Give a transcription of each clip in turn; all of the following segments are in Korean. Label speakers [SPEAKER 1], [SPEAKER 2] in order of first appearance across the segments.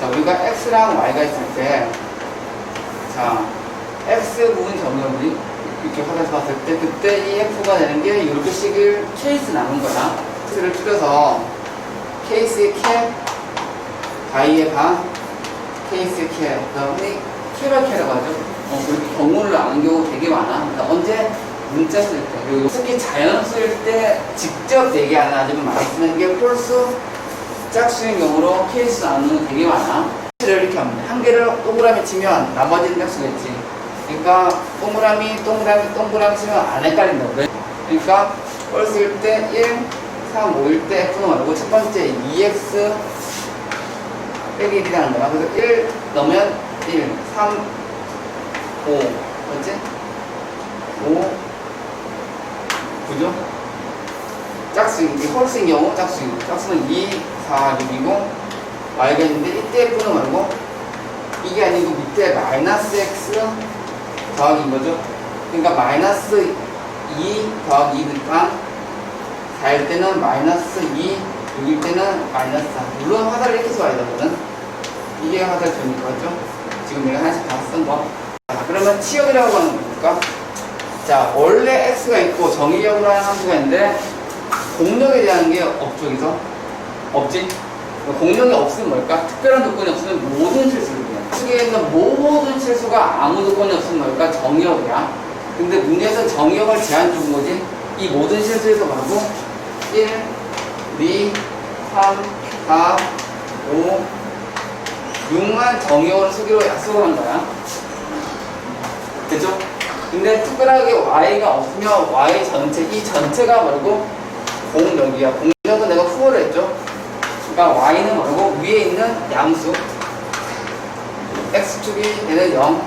[SPEAKER 1] 자, 우리가 x랑 y가 있을 때, 자, x 부분 정렬이 이렇게 화살에서 봤을 때, 그때 이 f가 되는 게 이렇게 식을 케이스 나눈 거야. x를 줄여서 케이스의 캡, 바이의 바, 케이스의 캡, 그 다음에 캡의 캡이라고 하죠. 어, 그렇게 경우를 아는 경우 되게 많아. 그러니까 언제 문자 쓸 때, 그리고 특히 자연 쓸 때 직접 얘기 안 하지만 많이 쓰는 게 홀수 짝수인 경우로 케이스 나누는 게 되게 많아. 를 이렇게 돼. 한 개를 동그라미 치면 나머지는 짝수겠지. 그러니까 동그라미, 동그라미, 동그라미 치면 안 헷갈린다고. 그러니까 홀수일 때 1, 3, 5일 때 F는 말고 첫 번째 2X 빼기 1이 라는 거야. 그래서 1 넣으면 1, 3, 5, 뭐지? 5, 9죠? 짝수, 이 홀수인 경우 짝수, 짝수는 2, 4, 6이고 y가 있는데 이때 F는 말고 이게 아니고 밑에 마이너스 x 더하기인 거죠. 그러니까 마이너스 2 더하기 2니까 4일 때는 마이너스 2, 6일 때는 마이너스 4. 물론 화살을 이렇게 써야 되거든. 이게 화살 되니까, 죠 지금 내가 하나씩 다쓴 거. 자, 그러면 치역이라고 하는 겁니까? 자, 원래 x가 있고 정의역으로 하는 함수가 있는데 공력에 대한 게 여기서? 없지? 공력이 없으면 뭘까? 특별한 조건이 없으면 모든 실수를 그냥. 속에 있는 모든 실수가 아무 조건이 없으면 뭘까? 정의역이야. 근데 문제에서 정의역을 제한 준 거지. 이 모든 실수에서 말고 1, 2, 3, 4, 5, 6만 정의역을 수기로 약속을 한 거야. 그죠? 근데 특별하게 y가 없으면 y 전체, 이 전체가 말고 공력이야. 공력은 내가 후보를 했죠. 그러니까 y는 말고 위에 있는 양수. X축이 얘는 0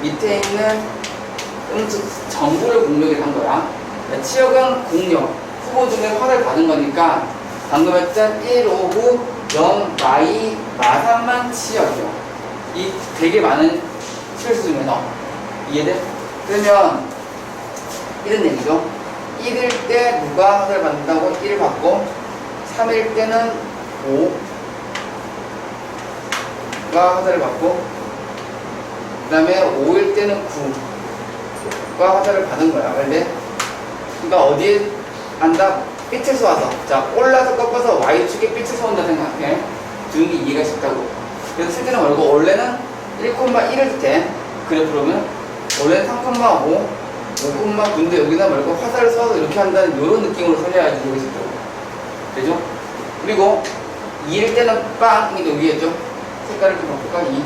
[SPEAKER 1] 밑에 있는 음축 전부를 공력이 한 거야. 그러니까 치역은 공력 후보 중에 화를 받은 거니까 방금 했던 1, 5, 9, 0, 마이, 마삼만 치역이요 이 되게 많은 실수 중에서. 이해돼? 그러면 이런 얘기죠 1일 때 누가 화를 받는다고 1 받고 3일 때는 5가 화살을 받고 그 다음에 5일 때는 9가 화살을 받은 거야 원래? 그러니까 어디에 한다? 빛을 쏘아서. 자 올라서 꺾어서 Y축에 빛을 쏘는다 생각해. 주는 게 이해가 쉽다고. 그래서 실제는 말고 원래는 1,1을 때 그래프로면 원래는 3,5 5,9인데 여기다 말고 화살을 쏘아서 이렇게 한다는 이런 느낌으로 설명해야지 이해가 쉽다고 되죠? 그리고 2일 때는 빵, 이게 위에죠? 색깔을 좀 바꿀까? 2.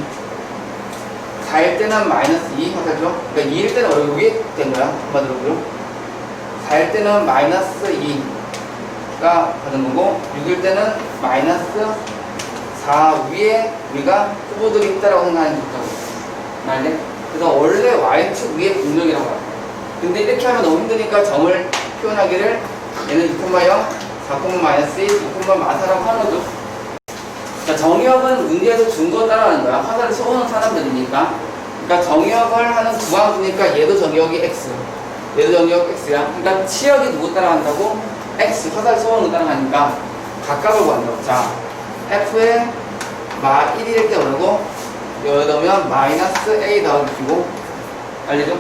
[SPEAKER 1] 4일 때는 마이너스 2 화살죠? 그러니까 2일 때는 여기 위에 된 거야. 한마디로. 4일 때는 마이너스 2가 받은 거고, 6일 때는 마이너스 4 위에 우리가 후보들이 있다라고 생각하는 게 좋다고. 알래? 그래서 원래 Y축 위에 공력이라고 해요. 근데 이렇게 하면 너무 힘드니까 점을 표현하기를 얘는 2,0 4콤마 마이너스 1, 2콤마 마사라고 하는 거죠. 자, 정의역은 문제에서 준 거 따라하는 거야. 화살을 쏘는 사람들이니까. 그러니까 정의역을 하는 구항수니까 얘도 정의역이 X. 얘도 정의역 X야. 그러니까 치역이 누구 따라간다고? X. 화살 쏘는 거 따라가니까 각각을 구한다고. 자, F에 마 1일 때 오르고 넣으면 마이너스 A 더하기 B고 알겠죠?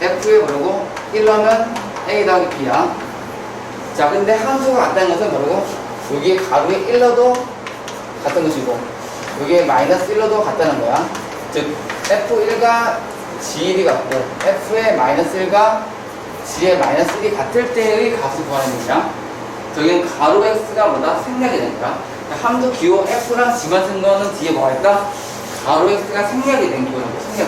[SPEAKER 1] F에 오르고 1 하면 A 더하기 B야. 자, 근데 함수가 같다는 것은 바로 여기에 가로에 1 넣어도 같은 것이고 여기에 마이너스 1 넣어도 같다는 거야. 즉, F1과 G1이 같고 F의 마이너스 1과 G의 마이너스 1이 같을 때의 값을 구하는 거야. 저기는 가로 X가 뭐다? 생략이 되니까. 함수 기호 F랑 G만 쓴 거는 뒤에 뭐가 있다? 가로 X가 생략이 된 기호라고 생략.